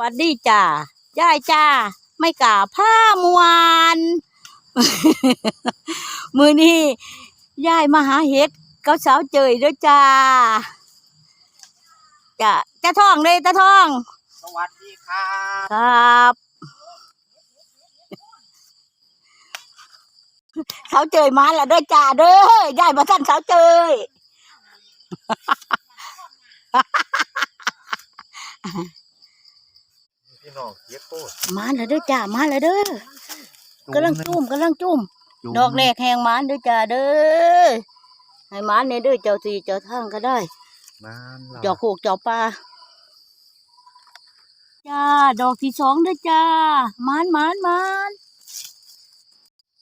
วัสดีจ้ายายจ้า ไม่กล้าผ้ามวนมือนี้ยายมาหาเห็ดเขาสาวเจยเด้วยจ้าจ้าจะท่องเลยตาท่อง สวัสดีครับ ครับสาวเจยมาแล้วเด้อจ้าเด้อยายมาท่านสาวเจย พี่น้องเกียโคตรมาแล้วเด้อจ้ามาแล้วเด้อกำลังจุ่มกำลังจุ่มดอกแรกแหงหมานเด้อจ้าเด้อให้หมานเนี่ยเด้อเจ้าสี่เจ้าทางก็ได้มันเจ้าโคกเจ้าปลาจ้าดอกที่สองเด้อจ้าหมานหมานหมาน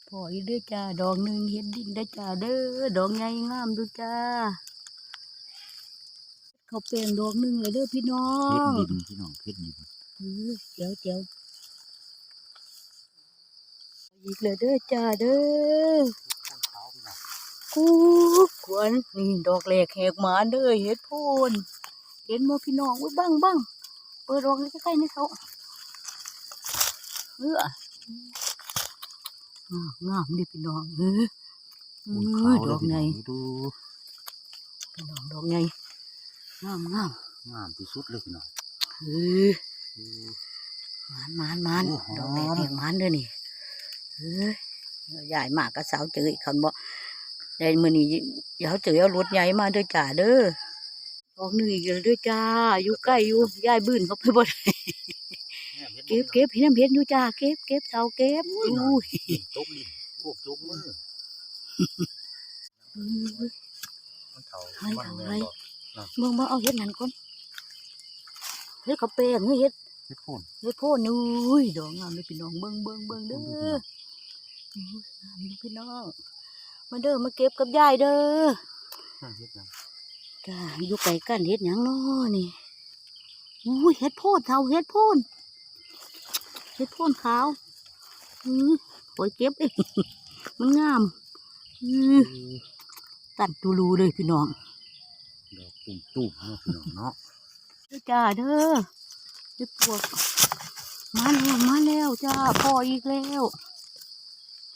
พออีกเด้อจ้าดอกหนึ่งเห็ดดินเด้อจ้าเด้อดอกใหญ่งามเด้อจ้าเขาเปลี่ยนดอกหนึ่งเลยเด้อพี่น้อเฮ็ดงดินพี่น้องเฮ็ดดิน เออเจียวเจียวอีกเลยเด้อจ้าเด้อกูกวนนี่ดอกแหลกแหกหมาเด้อเฮ็ดโพนเห็นบ่พี่น้องอุ้ยบังบังเปิดดอกใกล้ๆนี่เขาเอออ่างามดิพี่น้องเออเออดอกใหญ่ดูพี่น้องดอกใหญ่งามงามงามที่สุดเลยพี่น้องเออห มานหมานหมานโอ้หอมดอกแหลกแหกหมานเด้อนี่เออใหญ่มากก็สาวเจออีกคันบ่ได้มื้อนี้เดี๋ยวเจอเอารถใหญ่มาเด้อจ้าเด้อดอกหนึ่งอีกแล้วเด้วยจ้าอยู่ใกล้อยู่ยายบื้นเขาไปบ่ได้เก็บเก็บพี่น้ำเพชรอยู่จ้าเก็บเก็บเท่าเก็บอุ้ยจุกดินพวกจุกมืออุ้ยมันเฒ่าให้มันเฒ่าแม่ไรนบ่เบิ่งบ่เอาเฮ็ดนั่นก่อนเฮ็ดเขาวแป้งเฮ็ด เฮ็ดพ่นเฮ็ดโพนอุ้ยดอกงามเลยพี่น้องเบิ่งเบิ่งเบิ่งเด้ออุ้ยงามเลยพี่น้องมาเด้อมาเก็บกับยายเด้อนั่นเฮ็ดหยังจ้าอยู่ไกลกันเฮ็ดหยังน้อนี่อุ้ยเฮ็ดโพนเท่าเฮ็ดโพนเฮ็ดโพนขาวอือโอยเก็บเองมันงามอือตัดตูรูเลยพี่น้องดอกตุ่มตุ่มๆเนาะพี่น้องเนาะเด้อจ้าเด้อ เฮ็ดปวกมาแล้วมาแล้วจ้าพออีกแล้ว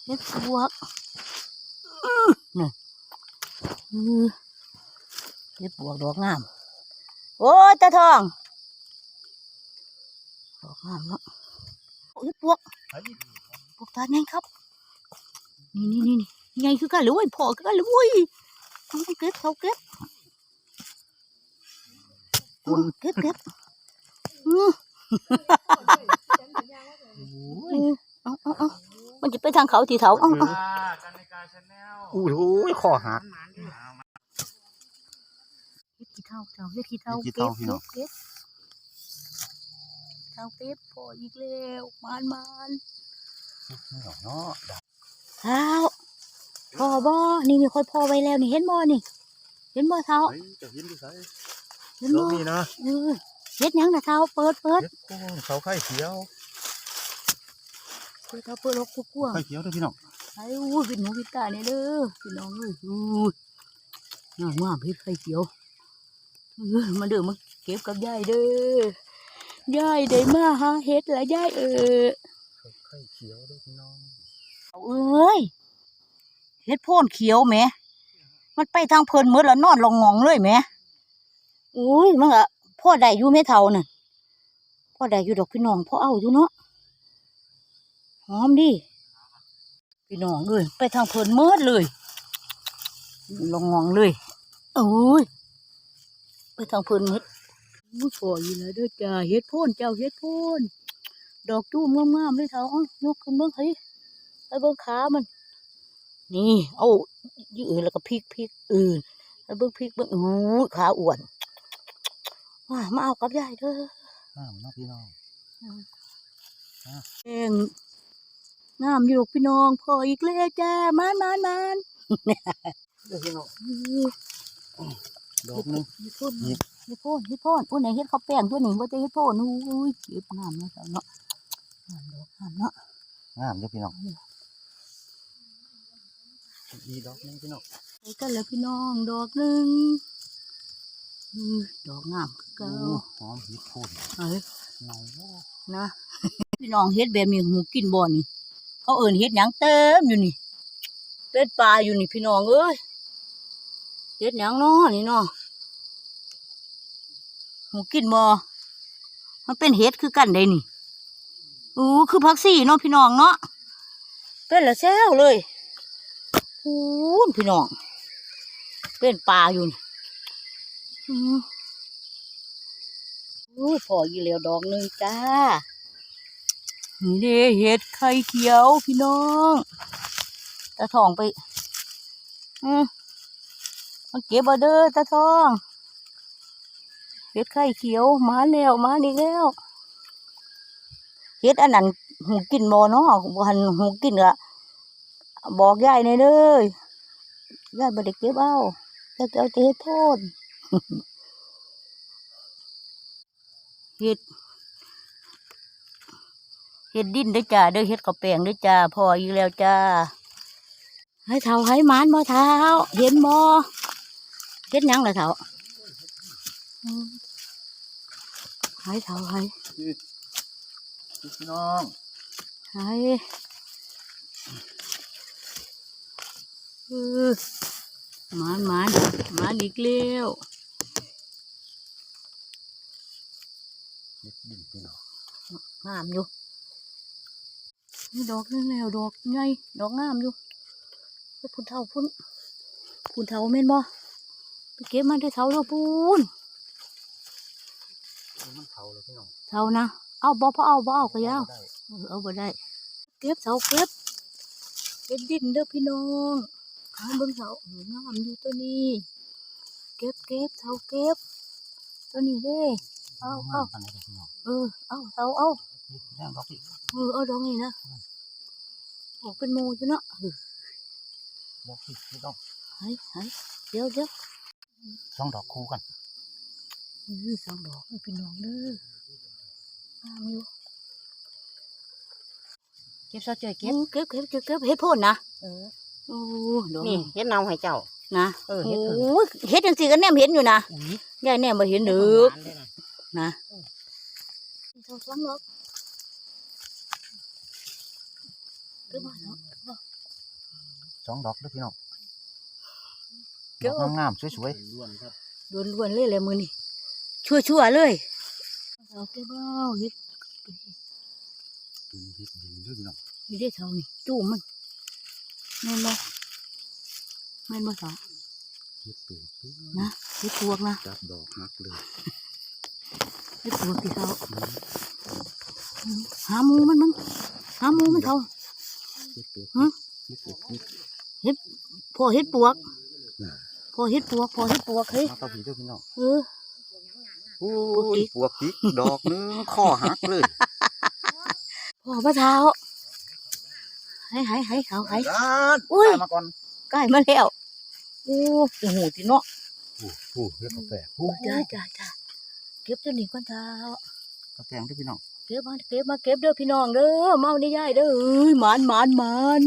เฮ็ดปวกอื้อนี่อือเฮ็ดปวกดอกงาม โอ้ยตาทองดอกงามเนาะเฮ็ดปวกเฮ้ยพวกตาไงครับนี่นี่นี่นี่ไงคือกันหรือว่าพ่อคือกันหรือว่าเอาไปเก็บเขาเก็บคุณเก็บเก็บอือ เอาเอาเอามันจะไปทางเขาที่เถาเอาเอากันในการชาแนลอู้หูยคอหักเฮ็ดขี้เท่าเจ้าเฮ็ดขี้เท่าเฮ็ดขี้เก็บเท่าพี่น้เก็อบงเก็บเท่าเก็บพ่ออีกแล้วมานมานพี่น้องเนาะดอกเท้าพ่อบ่นี่นี่ค่อยพ่อไว้แล้วนี่เห็นบ่นี่ เห็นบ่เท้าเฮ้ยจะเห็นดูไสเห็นดอบ่กนี้นะ เออเฮ็ดหยังนะเท้าเปิดเปิดเฮ็ดโคนเขาไข่เขียวเปิดเท้าเปิดออกกลัวไข่เขียวเด้อพี่น้องๆไอ้อู้ยเป็นหนูเป็นตาเนี่ยเด้อพี่น้องเอ้ยอู้ยงามงามเฮ็ดไข่เขียวเออมาเด้อมาเก็บกับยายเด้อยายได้มาหาเฮ็ดละยายเออไข่เขียวเด้อพี่น้องเอาเอ้ยเฮ็ดโพ่นเขียวแหมมันไปทางเพิ่นหมดแล้วนอนลงงองเลยแหมอุ้ยมันก็ พ่อได้อยู่แม่เฒ่าน่ะพ่อได้อยู่ดอกพี่น้องพ่อเอาอยู่เนาะหอมดิพี่น้องเอ้ยไปทางเพลินหมดเลยลงงองเลยโอ้ยไปทางเพลินหมดอู้สวยอยู่แล้วเด้อจ้าเฮ็ดพ่นเจ้าเฮ็ดพ่นดอกจูมงามๆเลยเฒ่าเอ้ายกขึ้นเบิ่งเฮ้ยไปเบิ่งขามัน นี่ เอายืดแล้วก็พลิกพลิกอื่นไปเบิ่งพลิกเบิ่งอู้ยขาอ้วน มาเอากับยายเด้อน้ำเนาะพี่น้องแดงงามอยู่ดอกพี่น้องพออีกแล้วจ้ามานมานมานเด้อพี่น้องอื้อดอกหนึงเฮ็ดโพ่นหยิบเฮ็ดโพ่นเฮ็ดโพ่นผู้ไหนเฮ็ดข้าวแป้งตัวนี้ว่าจะเฮ็ดโพ่นอุ้ยเก็บงามเนาะเจ้าเนาะงามดอกงามเนาะงามเด้อพี่น้องอีดอกหนึงพี่น้องไปกันแล้วพี่น้องดอกหนึ่งอื้อ ดอกงามคือเก่าโอ้หอมเฮ็ดโคนเอ้ยเนาโอ้นะพี่น้องเฮ็ดแบบนี้หูกินบ่นี่ เขาเอิ้นเฮ็ดหยังเต็มอยู่นี่ เป็นปลาอยู่นี่พี่น้องเอ้ยเฮ็ดหยังเนาะนี่เนาะหูกินบ่มันเป็นเฮ็ดคือกันได้นี่อู้คือผักซี่เนาะพี่น้องเนาะเป็นละแซวเลยพูนพี่น้อง เป็นปลาอยู่นี่ อู้พออยู่แล้วดอกหนึ่งจ้า นี่เด้เห็ดไข่เขียวพี่น้องตาทองไป อืมมาเก็บเอาเด้อตาทอง เห็ดไข่เขียวมาแล้วมาดีแล้วเห็ดอันนั้นหูกินบ่เนาะบ่หันหูกินอะบอกยายในยเด้อยายบ่ได้เก็บเอายายเอาแต่เห็ดโทน เห็ดเฮ็ดดินเด้วยจ้าเด้อเฮ็ดข้าวแป้งเด้วยจ้าพออีกแล้วจ้าให้เท้าให้หมานบ่เท้าเห็นบ่เฮ็ดหยังล่ะเท้าอืมให้เท้าให้พี่น้องให้เออหมานหมานหมานอีกแล้ว ด็ดดินพี่น้องงามอยู่นี่ดอกนึงแล้วดอกใหญ่ดอกงามอยู่เฮ้ยพุ่นเท่าพุ่นพุ่นเท่าแม่นบ่ไปเก็บมาได้อเท่าแล้วพุ่นมันเผาเลยพี่น้องเท่านะเอาบ่พอเอาบ่เอาก็ยาวได้เออเอาบ่ได้ เก็บเสาเก็บเป็นดินเด้อพี่น้องเอาเบิ่งเสาเอองามอยู่ตัวนี้ เก็บเก็บเสาเก็บตัวนี้เด้ เอาเอาปานใดเลยพี่น้องเออเอาเสาเอานี่แรงดอกพี่เออเอาดอกนี้นะออกเป็นหมูอยู่เนาะเออดอกพี่พี่น้องให้ให้เดี๋ยวเดี๋ยวสองดอกคู่กันเออสองดอกพี่น้องเด้องามอยู่เก็บซอสเจอเก็เก็บบเก็บเก็บเก็บเก็บเฮ็ดโพ่นนะเออโอ้ดอกนี่เฮ็ดเนาให้เจ้านะเออโอ้เฮ็ดเพิ่นเฮ็ดจังซี่ก็แนมเห็นอยู่นะอุ้ยยายแนมบ่เห็นดึกหวา นเลยนะนะเท่าสองดอกเก็บมาเนาะสองดอกเด้อพี่น้องเดี๋ดยวอกงามๆสวยล้วนครับล้วนๆเลยแหละมื้อนี้ชั่วๆเลยเอาเก็บเอาเฮ็ดๆเป็นเฮ็ดดินเด้อพี่น้องนี่ได้เท่านี่จู้มันแม่นบ่แม่นบ่สาวเฮ็ดตัวตัวนะเฮ็ดปวกนะจับดอกหักเลย เฮ็ดปวกที่เท่าหาหมูมันมึงหาหมูมันเท่าเฮ็ดตัวฮะเฮ็ดพอเฮ็ดปวกพอเฮ็ดปวกพอเฮ็ดปวกเฮ้ยมาต่อพี่เด้อพี่น้องเออโอ้ปวกยอีกปวกอีกดอกนึงข้อหักเลยพอพระเท้าให้ให้ให้เขาให้ด้านอุ้ยมาก่อนใกล้มาแล้วโอ้โอ้โหทีเนาะโอ้โหเฮ็ดกาแฟโอ้จ้าจ้าจ้า เก็บตัวนี้ก่อนเท้ากาแฟเด้อพี่น้องเก็บมาเก็บมาเก็บเด้อพี่น้องเด้อเมาได้ยายเด้อเอ้ยหมานหมานหมาน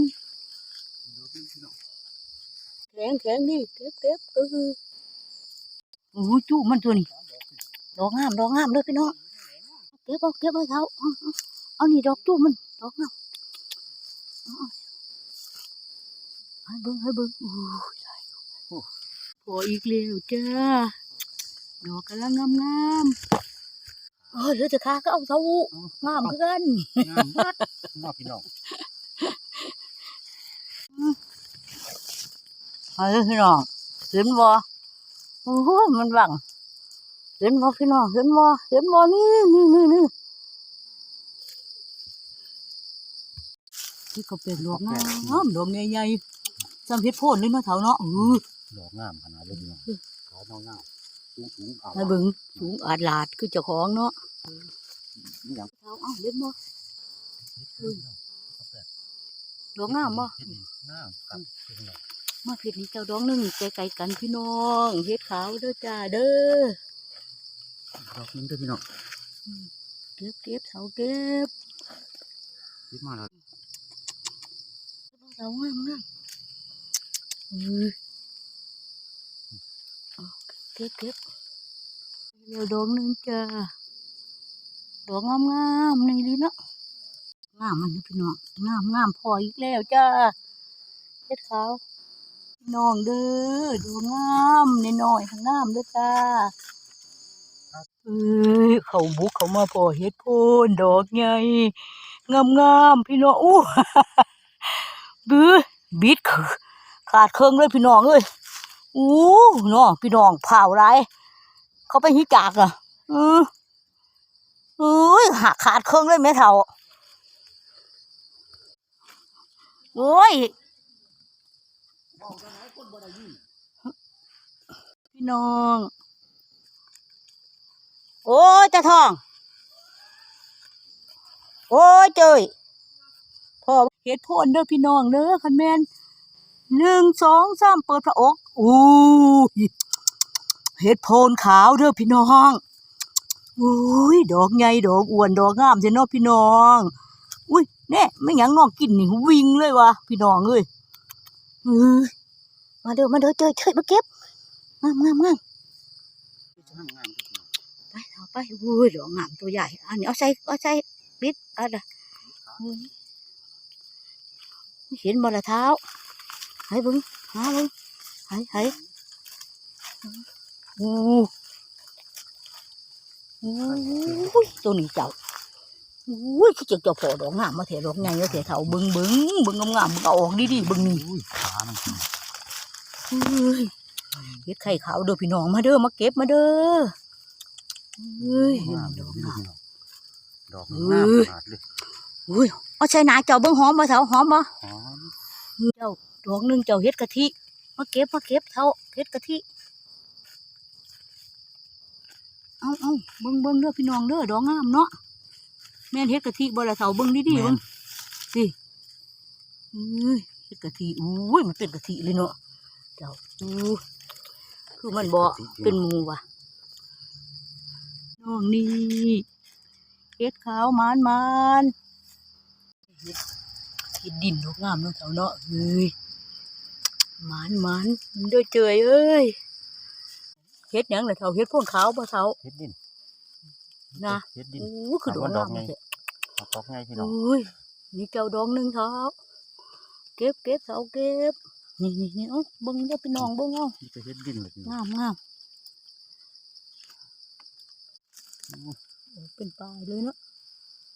แข็งแข็งนี่เก็บเก็บเออโอ้โหจู้มันตัวนี้ดอกงามดอกงามเด้อพี่น้องเก็บเอาเก็บเอาเท้าเอาเอาเอานี่ดอกจู้มันดอกงามเอาเอาให้เบิ่งให้เบิ่งโอ้ยได้อยู่พออีกแล้วจ้า ดอกกำลังงามงามๆเออเหลือแต่ขาก็เอาเท้างามคือกันงามเบิดน้องพี่น้องเฮ้ยพี่น้องเห็นบ่โอ้โหมันบังเห็นบ่พี่น้องเห็นบ่เห็นบ่นี่นี่นี่นี่ที่ก็เป็นดอกงามดอกใหญ่ๆจำเพชรโพนเลยเนาะเฒ่าเนาะเออดอกงามขนาดเลยพี่น้องขาวเงาๆ สูงๆเอาให้เบิ่งสูงอาดลาดคือเจ้าของเนาะนี่หยังเฒ่าเอ้าเห็นบ่เฮ็ดพี่น้องกาแฟดอกงามบ่เฮ็ดดีงามครับพี่น้องมาเพชรนี่เจ้าดอกหนึงไกลๆกันพี่น้องเฮ็ดขาวเด้อจ้าเด้อดอกหนึงเด้อพี่น้องเก็บเก็บเฒ่าเก็บเฮ็ดมาแล้วเฒ่างามงามเออเอาเก็บเก็บ เดียวดอกหนึงจ้าดอกงามๆนี่ลีเนาะงามมันพี่น้องงามงามพออีกแล้วจ้าเฮ็ดขาวพี่น้องเด้อดูงามในน้อยๆข้างงามเด้อจ้าเอ้ยเขาบุกเขามาพอเฮ็ดโพนดอกใหญ่งามๆพี่น้องอู้บื้อบิดขาดเครื่องเลยพี่น้องเอ้ยอู้เนาะพี่น้องเผาไร เขาไปหิจากอะอือเอ้ยหักขาดเครื่องเลยแม่เฒ่าโอ้ยพี่น้อง โอ้ยตาทอง โอ้ยเจยพ่อเฮ็ดโพนเด้อพี่น้องเด้อคันแมนหนึ่งสองสามเปิดพระอกอู้ เฮ็ดโพนขาวเด้อพี่น้องอุ้ยดอกใหญ่ดอกอ้วนดอกงามเจ้เนาะพี่น้อง อุ้ยแน่ไม่หยังน้องกินนี่วิ่งเลยวะพี่น้องเอ้ยมาเด้อมาเด้อเจอเฉยมาเก็บงามงามงามไปเอาไปอุ้ยดอกงามตัวใหญ่อันนี้เอาใส่เอาใส่ปิดอะไรเห็นบ่ละเท้าให้บิ่งหาบิ่งให้ให้ อู้อู้ยตัวนี้เจ้าอู้ยคือจักเจ้าพอดอกงามมาเถอะดอกใหญ่มาเถอะเฒ่าเบิ่งเบิ่งเบิ่งงามๆมึงเอาออกดีๆเบิ่งนี่อุ้ยขามันพี่น้องเอ้ยเฮ็ดไข่ขาวเด้อพี่น้องมาเด้อมาเก็บมาเด้อเอ้ยงามดดออกกงางามมดอกงามขนาดเลยอุ้ยเอาใส่หนาเจ้าเบิ่งหอมบ่เฒ่าหอมบ่หอมเจ้าดอกหนึ่งเจ้าเฮ็ดกะทิมาเก็บมาเก็บเท่าเฮ็ดกะทิ เอาเอาเบิ่งเบิ่งเด้อพี่น้องเด้อดอกงามเนาะแม่นเฮ็ดกะทิบ่ละเท่าเบิ่งดีๆเบิ่งสิเอ้ยเฮ็ดกะทิอุ้ยมันเป็นกะทิเลยเนาะเจ้าอู้คือมันบ่เป็นหมูว่ะน้องนี่เฮ็ดขาวหมานมานๆเฮ็ดเฮ็ดดินดอกงามเนาะเท่าเนาะเอ้ยหมานหมานเด้อเจยเอ้ย เฮ็ดหยังล่ะเฒ่าเฮ็ดพ่นขาวบ่เฒ่าเฮ็ดดินนะเฮ็ดดินโอ้คือดอกงามแท้เอาดอกไงพี่น้องโอ้ยนี่เจ้าดอกหนึงเฒ่าเก็บเก็บเฒ่าเก็บนี่นี่นี่เอ้าเบิ่งเด้อพี่น้องเบิ่งเอานี่ก็เฮ็ดดินเลยพี่น้องงามงามโอ้เป็นปลายเลยเนาะ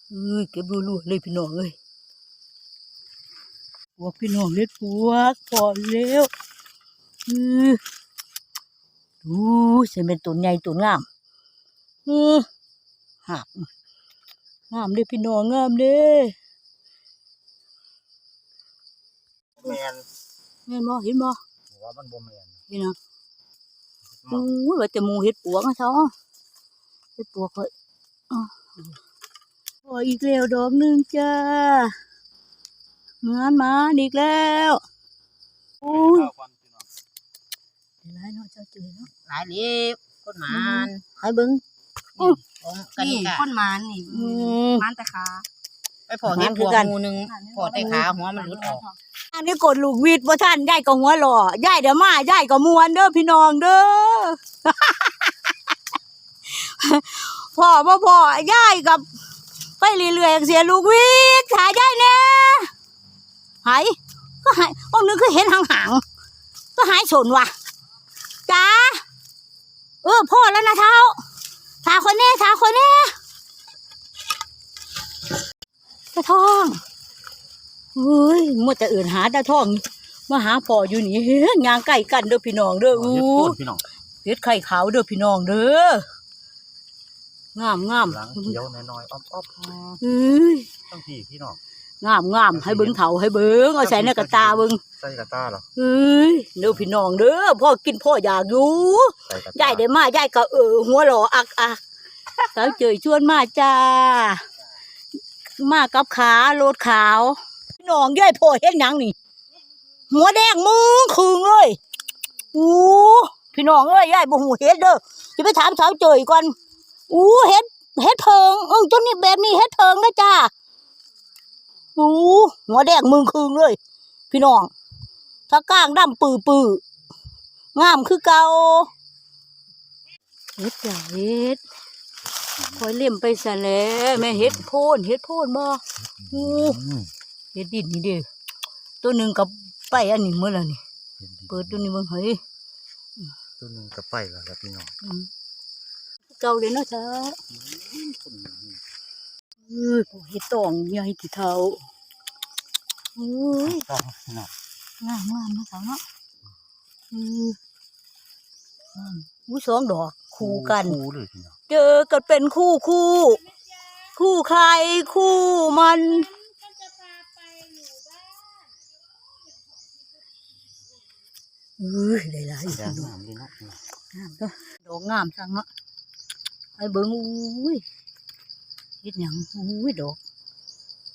เอ้ยเก็บรัวๆเลยพี่น้องเอ้ยพวกพี่น้องเล็ดพวกพอแล้วอือ ดูเสียเป็นต้นใหญ่ต้นงามอือหักงามเด้อพี่น้องงามเด้อแมนเห็นบ่เห็นบ่หัวมันบ่แมนเห็นเนาะโอ้ยว่าแต่หมูเห็ดปวกนะเช้าเห็ดปวกเฮ้ยอ๋อโอ้ยอีกแล้วดอกหนึงจ้าเหมือนหมาอีกแล้วโอ้ย ข้าวควันพี่น้อง หลายเนาะเจ้าจืดเนาะหลายเล็บคนหมานให้เบิ่งของกันนี่กะคนหมานนี่อืมหมานแต่ขาไปพอเห็ดหมานคืบัอวกันหมูหนึงพอแต่ขาหัวมันหลุดออกอันนี้กดลูกวิดว่าท่านยายก็หัวหล่อยายเดี๋ยวมายายก็มวนเด้อพี่น้องเด้อพ่อพ่อพ่อยายกับไปเรื่อยๆเสียลูกวิดหายายแน่หายก็หายองนึงคือเห็นห่างๆก็หายสนว่ะ จ้าเออพ่อแล้วนะเท้าถาคนแน่ถาคนแน่ตาทองเฮ้ยมัวแต่อื่นหาตาทอง มาหาพ่ออยู่นี่เฮ้ยงางใกล้กันเด้อพี่น้องเด้อเฮ็อู้ดโคนพี่น้องเฮ็ดไข่ขาวเด้อพี่น้องเด้องามงามหลังเขียวน้อยๆอ๊อบเอ้ยๆต้องพี่พี่น้อง งามงามให้เบิ่งเถาให้เบิ่งเอาใส่ในกระตาเบิ่งใส่กระตาเหรอเอ้ยเด้อพี่น้องเด้อพ่อกินพ่ออยากอยู่ใส่กระตายายได้มายายก็เออหัวหล่ออักอักสาวเจยชวนมาจ้า มากับขาโลดขาวพี่น้องยายพ่อเฮ็ดหยังนี่ หัวแดงมึงคึงเลยอู้พี่น้องเอ้ยยายบ่ฮู้เฮ็ดเด้อสิไปถามสาวเจยก่อนอู้เฮ็ดเฮ็ดเพิงเออจนนี่แบบนี้เฮ็ดเพิงนะจ้า อู้หัวแดงมึงคึงเลย พี่น้องถ้าก้างดำปื้อปื้องามคือเก่าเฮ็ดจ้ะเฮ็ดคอยเลี่ยมไปซะแล้วแม่เฮ็ดโพนเฮ็ดโพนบ่โอ้อืมเฮ็ดดินนี่เด้อตัวหนึงกับไปอันนี้มื้อแล้วนี่เห็นดีเปิดตัวนี้เบิ่งเฮ้ยตัวหนึงก็ไปแล้วครับพี่น้องอืมเก่าเลยเนาะจ้าคนนั้นน่ะ เออพวกเฮ็ดตองใหญ่ที่เท่าโอ้ยต้องพี่น้องงามงามเนาะสาวเนาะเอองามอู้สองดอกคู่กันคู่เลยพี่น้องเจอกันเป็นคู่คู่ คู่ใครคู่มันเอ้ยได้หลายอีกแดงดอกงามเลยเนาะพี่น้องงามเนาะดอกงามจังเนาะไอ้เบิ้งอุ้ย เฮ็ดหยังอุ้ยดอก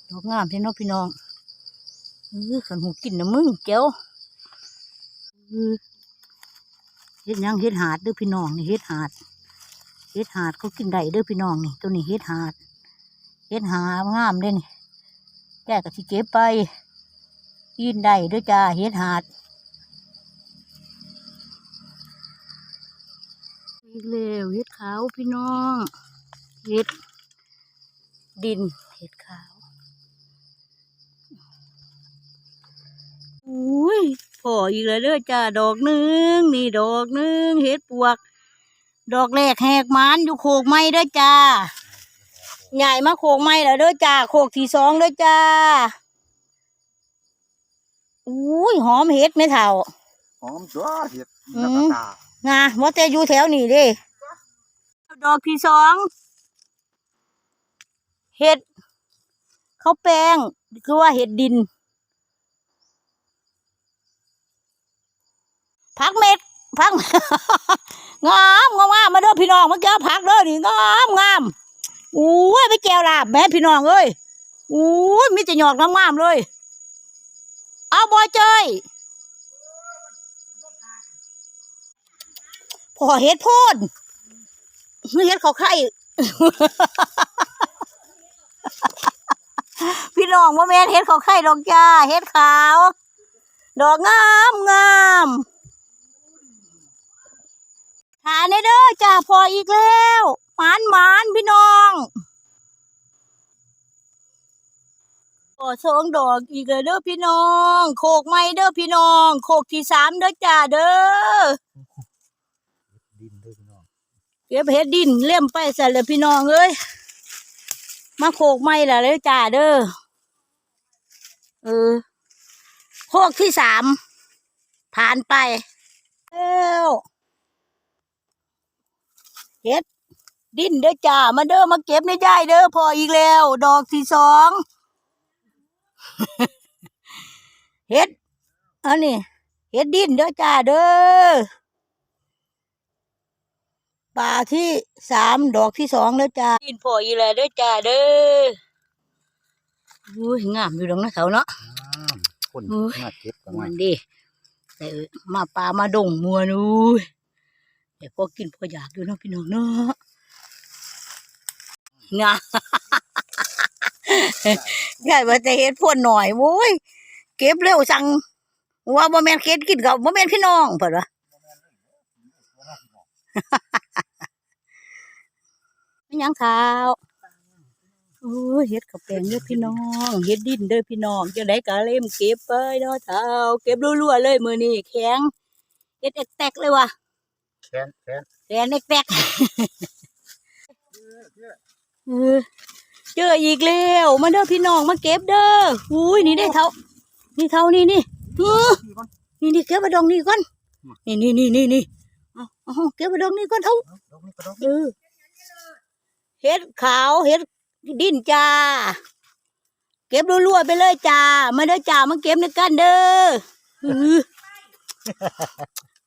ดอกงามแท้เนาะพี่น้องเออขันหูกินนะมึงแก้วเออเฮ็ดหยังเฮ็ดหาดเด้อพี่น้องนี่เฮ็ดหาดเฮ็ดหาดเขากินได้เด้อพี่น้องนี่ตัวนี้เฮ็ดหาดเฮ็ดหางามเด้นี่แกก็สิเก็บไปกินได้ด้อจ้าเฮ็ดหาดอีกแล้วเฮ็ดขาวพี่น้องเฮ็ด ดินเฮ็ดขาวอุ้ยพออีกแล้วเด้อจ้าดอกหนึงนี่ดอกหนึงเฮ็ดปวก ดอกแรกแหกหมานอยู่โคกไม้เด้อจ้าใหญ่มาโคกไม้แล้วเด้อจ้าโคกที่สองเด้อจ้าอุ้ยหอมเห็ดไหม่เท่าหอมตัวเห็ดอืนักมตางาว่าแต่อยู่แถวนี้เด้ดอกที่สอง เห็ดข้าวแป้งคือว่าเห็ดดิน พักเม็ดพักงามงามงามมาเด้อพี่น้องมาเจ้พักเด้อนี่งามงามอู้ยไปแจวลาบแม่พี่น้องเอ้ยอู้ยมีแต่หยอดงามๆเลย เอาบอยเจยพอเฮ็ดโพดเฮ็ดเขาไข่ พี่น้องว่าแม่นเฮ็ดเขาไข่ดอกจ้าเฮ็ดขาว ดอกงามงามหาในเด้อจ้าพออีกแล้วหมานหมานพี่น้องโอ้สองดอกอีกแล้วเด้อพี่น้อง โคกไม้เด้อพี่น้อง โคกที่สามเด้อจ้าเด้อดินเด้อพี่น้องเก็บเฮ็ดดินเล่มไปใส่เลยพี่น้องเอ้ย มาโคกไม้และเลยจ้าเด้อเออโคกที่สามผ่านไปแล้วเฮ็ดดิ้นเด้อจ้ามาเด้อมาเก็บในใจเด้อพออีกแล้ว ดอกที่สองเฮ็ดอันนี้เฮ็ดดินเด้อจ้าเด้อ ป่าที่สามดอกที่สองแล้วจ้าดินพออีแล้วเด้อจ้าเด้ออุ้ยงามอยู่ดอกนะเขาเนาะงามคนโอ้ยน่าเก็บกันมัไว้นดีแต่เออมาป่ามาดงมัวนูยแต่พอกินพออยากอยู่เนาะพี่น้องเนาะงาใหญ่ว่าจะเฮ็ดพวนหน่อยโว้ยเก็บเร็วสั่งว่าบ่แม่นเก็ดกินกับบ่แม่นพี่น้องเพิ่นว่าไม่ ยังเท้าโอ้เฮ็ดกับแปลงเด้อพี่น้องเฮ็ดดินเด้อพี่น้องจะได้กะเล่มเก็บไปเนาะเท้าเก็บรัวๆเลยมือนี้แข็งเฮ็ดแตกๆเลยว่ะแค้นแค้นแขนแตกๆเออเจออีกแล้วมาเด้อพี่น้องมาเก็บเด้ออุ้ยนี่ได้เท่านี่เท่านี่นี่เออนี่นี่เก็บไปดองนี่ก่อนนี่นี่นี่นี่นี่เอาเอาเก็บไปดองนี่ก่อนเท่าเออ เฮ็ดขาวเฮ็ดดินจ้า เก็บรัวๆไปเลยจ้ามาเด้อจ้ามาเก็บในกันเด้อเออ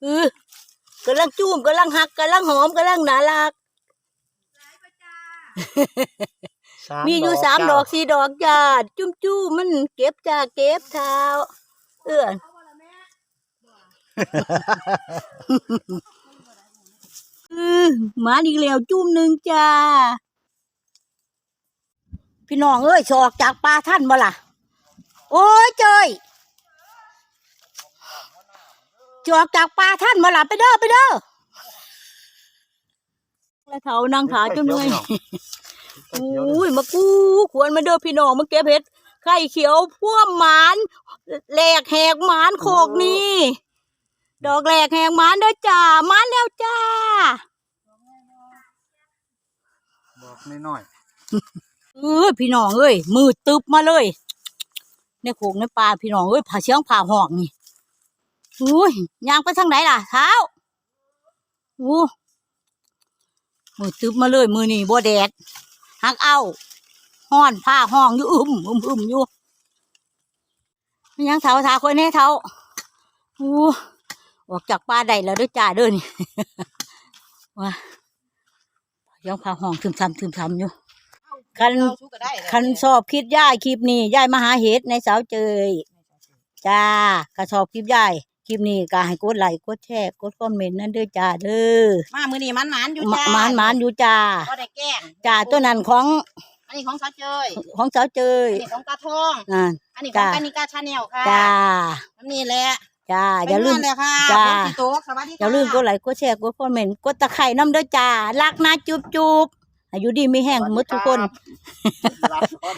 เออกำลังจูมกำลังหักกำลังหอมกำลังน่ารักมีอยู่สามดอกสี่ดอกจ้าจุ้มจู้มมันเก็บจ้าเก็บเท้า เอื้อนเออมาอีกแล้วจุ้มหนึ่งจ้า พี่น้องเอ้ยสอกจากปลาท่านบ่ล่ะ โอ้ยเจยจอกจากปลาท่านบ่ล่ะไปเด้อไปเด้อแล้วเฒ่านั่งขาจนเมื่อยไข่เขียวพี่น้องอุ้ยมากู้ควรมาเด้อพี่น้องมาเก็บเห็ดไข่เขียวพ่วมหมานแหลกแหกหมานโคกนี่ดอกแหลกแหกหมานเด้อจ้าหมานแล้วจ้าบอกน้อย เออพี่น้องเอ้ยมือตึบมาเลยในโขงในป่าพี่น้องเอ้ยผ่าเชียงผ่าหอกนี่อุ้ยยางไปทางไหนล่ะเท้าอู้มือตึบมาเลย มือนี่บัวแดดหักเอาห้อนผ้าห้องอยู่อึมอึมอึมอยู่มีหยังเท้าทาคนแน่เท้าอู้ออกจากป่าได้แล้วเด้วยจ้าเด้อนี่ว่ายังผ่าห้องถึมทำถึมทำอยู่ คันเอาสู้ก็ได้เลยคันสอบคลิปย่ายคลิปนี้ย่ายมาหาเห็ดในสาวเจยจ้าก็สอบคลิปย่ายคลิปนี้ก็ให้กดไลค์กดแชร์กดคอมเมนต์นั่นเด้อจ้าเด้อมามือนี้มันหมานอยู่มจ้าหมานหมานอยู่จ้าก็ได้แกล้งจ้าตัวนั้นของอันนี้ของสาวเจยของสาวเจยอันนี้ของตาทองนั่นอันนี้ของจ้ากานิกาชาแนลค่ะจ้าอันนี้แหละจ้าอย่าลืมไปเรื่เลยค่ะจ้าฝนสิตกสวัสดีค่ะอย่าลืมกดไลค์กดแชร์กดคอมเมนต์กดตะไคร่น้ำเด้อจ้ารักนะจุบจุบ อายุดีไม่แห้งหมดทุกคนๆรับก่อน